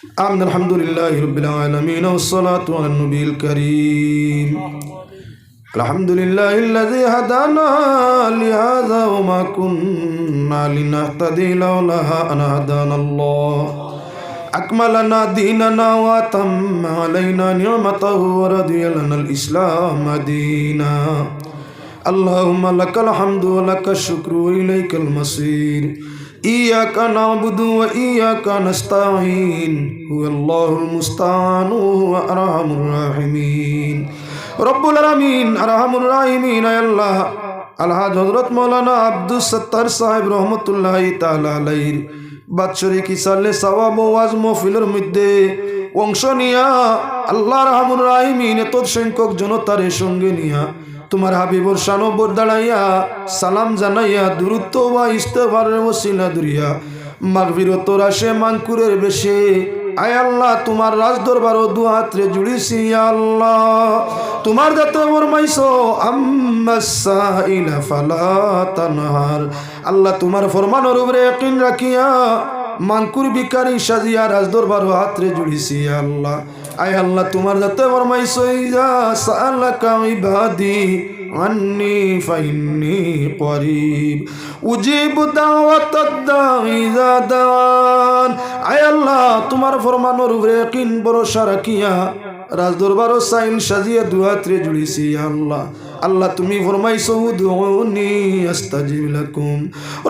آمن الحمد لله رب العالمين والصلاة على النبي الكريم الحمد لله الذي هدانا لهذا وما كنا لنهتدي لولا أن هدانا الله أكملنا ديننا وأتم علينا نعمته ورضي لنا الإسلام دينا اللهم لك الحمد ولك الشكر وإليك المصير إياك نعبد وإياك نستعين هو الله المستعان هو أرحم الراحمين رب العالمين أرحم الراحمين يا الله আলহাজ হজরত মৌলানা আব্দুল সত্তার সাহেব রহমতুল্লাহ তালা আলাইর বাৎসরিক ইসাল্লে সওয়াব ওয়াজ মহফিলের মধ্যে অংশ নিয়া আল্লাহ রহমুর রাহিমিন এত সংখ্যক জনতার সঙ্গে নিয়া তোমার হাবিবর শানবর দাঁড়াইয়া সালাম জানাইয়া, দূরত্ব বা ইস্তফারের ওসিলা দুরিয়া মাগবিরত রাশে মানকুরের বেশে, আয় আল্লাহ, তোমার রাজ ও দু হাতরে জুড়িছি আল্লাহ। তোমার যাতে ফরমাইছো আম্মাসাইলা ফালা তানহার। আল্লাহ তোমার ফরমানোর উপরে ইয়াকিন রাখিয়া মানকুর বিকারি সাজিয়া রাজ ও হাতরে জুড়িছি আল্লাহ। আয় আল্লাহ তোমার যাতে ফরমাইছো ইজা সালাকা ইবাদি عني فإني قريب أجيب دعوة الداعي إذا دعان আয় আল্লাহ তোমার ফরমানোর উপরে কিন ভরসা রাখিয়া রাজ দরবার সাইল সাজিয়া দুহাত্রে জুড়িছি আল্লাহ আল্লাহ তুমি ফরমাইছো উদউনি আস্তাজিব লাকুম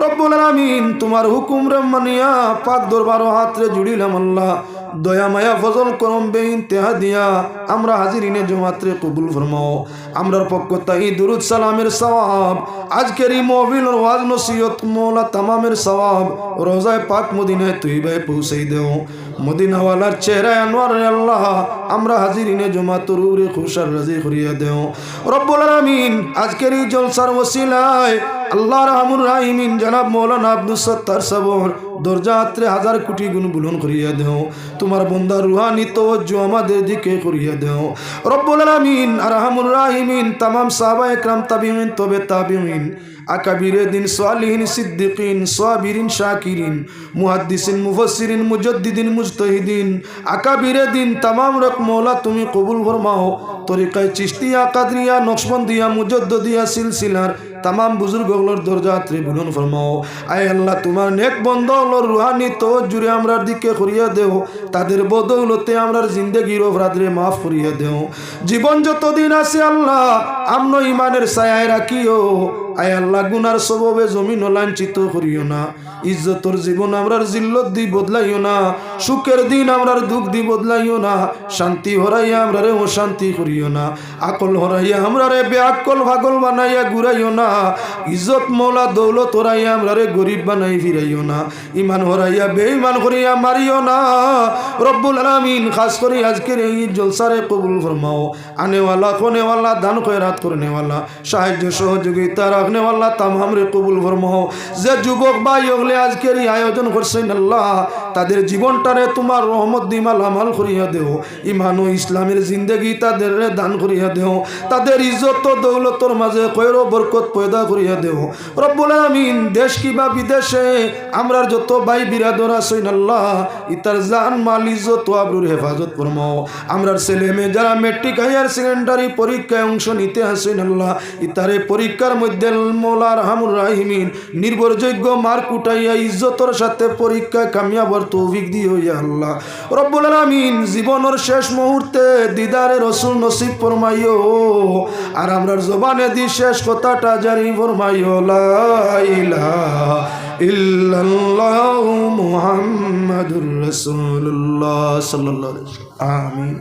রব্বুল আলামিন তোমার হুকুম রে মানিয়া পাক দরবার হাতরে জুড়িলাম আল্লাহ দয়া মায়া ফজল করম বে ইন্তেহা দিয়া। আমরা হাজিরিনে জমাত্রে কবুল ফরমাও। আমরার পক্ষ তাই দুরুদ সালামের সওয়াব। আজকের এই মহবিলর ওয়াজ নসিহত মৌলা তামামের সওয়াব। রোজায় পাক মদিনায় তুই ভাই পৌঁছাই দেও। মদিনাওয়ালার চেহারা আনোয়ার আল্লাহ। আমরা হাজিরিনে জমা তরুরে খুশার রাজি করিয়া দেও। রব্বুল আলামিন আজকের এই জলসার ওসিলায় আল্লাহ রহমুর রাহিমিন জনাব মৌলানা আব্দুল সত্তার সাবর। দরজাত্রে হাজার কোটি গুণ বুলন করিয়া দেও। তোমার বন্দা রুহানি তওজ্জু আমাদের দিকে করিয়া দেও। রব্বুল আলামিন, আরহামুর রাহিমিন, তামাম সাহাবা একরাম তাবিঈন, তবে তাবিঈন আকাবিরে দিন, সালিহিন, সিদ্দিকিন, সাবিরিন, শাকিরিন, মুহাদ্দিসিন, মুফাসসিরিন, মুজাদ্দিদিন, মুজতাহিদিন আকাবিরে দিন, তামাম রক মৌলা তুমি কবুল ফরমাও। তরিকায় চিস্তিয়া কাদরিয়া, নকশবন্দিয়া মুজদ্দিয়া সিলসিলার তামাম বুজুর্গগুলোর দরজা ত্রিবুলন ফরমাও। আয় আল্লাহ, তোমার নেক বন্ধলর রুহানি তো জুড়ে আমরার দিকে করিয়া দেও। তাদের বদৌলতে আমরার জিন্দগির অপরাধরে মাফ করিয়া দেও। জীবন যতদিন আছে আল্লাহ, আমন ইমানের ছায়ায় রাখিও। আয় আল্লাহ, গুনার জমিন লাঞ্ছিত করিও না। ইজ্জতর জীবন আমরার জিল্লত দি বদলাইও না। সুখের দিন আমরার দুঃখ দি বদলাইও না। শান্তি হরাইয়া আমরারে অশান্তি করিও না। আকল হরাইয়া আমরারে বেআকল ভাগল বানাইয়া ঘুরাইও না। ইজ্জত মৌলা দৌলত হরাইয়া আমরারে গরিব বানাই ফিরাইও না। ইমান হরাইয়া বেঈমান করিয়া মারিও না। রব্বুল আলামিন, খাস করে আজকের এই জলসারে কবুল ফরমাও। আনেওয়ালা, কোনেওয়ালা, দান খয়রাত করনেওয়ালা। সাহায্য সহযোগিতা রাখনেওয়ালা তামাম রে কবুল ফরমাও। যে যুবক ভাই হলে আজকের এই আয়োজন করছেন আল্লাহ, তাদের জীবনটারে তোমার রহমত দিমাল আমাল করিয়া ইমান ও ইসলামের জিন্দগি তাদের দান করিয়া দেও। তাদের ইজ্জত ও দৌলতর মাঝে কয়ের বরকত পয়দা করিয়া দেও। রব্বুল আমিন দেশ কিবা বিদেশে, আমরার যত ভাই বিরাদর আছেন আল্লাহ, ইতার জান, মাল, ইজ্জত ও আবরুর হেফাজত ফরমাও। আমরার ছেলে মেয়ে যারা মেট্রিক হায়ার সেকেন্ডারি পরীক্ষায় অংশ নিতে আসেন আল্লাহ, ইতারে পরীক্ষার মধ্যে মৌলা রহমুর রাহিমিন। নির্ভরযোগ্য মার্ক উঠাইয়া ইজ্জতর সাথে পরীক্ষায় কামিয়াবর তৌফিক দিও আল্লাহ। রব্বুল আলামিন, জীবনের শেষ মুহূর্তে দিদারে রসুল নসিব ফরমাইও, আর আমরার জবানে দি শেষ কথাটা জারি ফরমাইও ইল্লাল্লাহু মুহাম্মাদুর রাসূলুল্লাহ আমিন।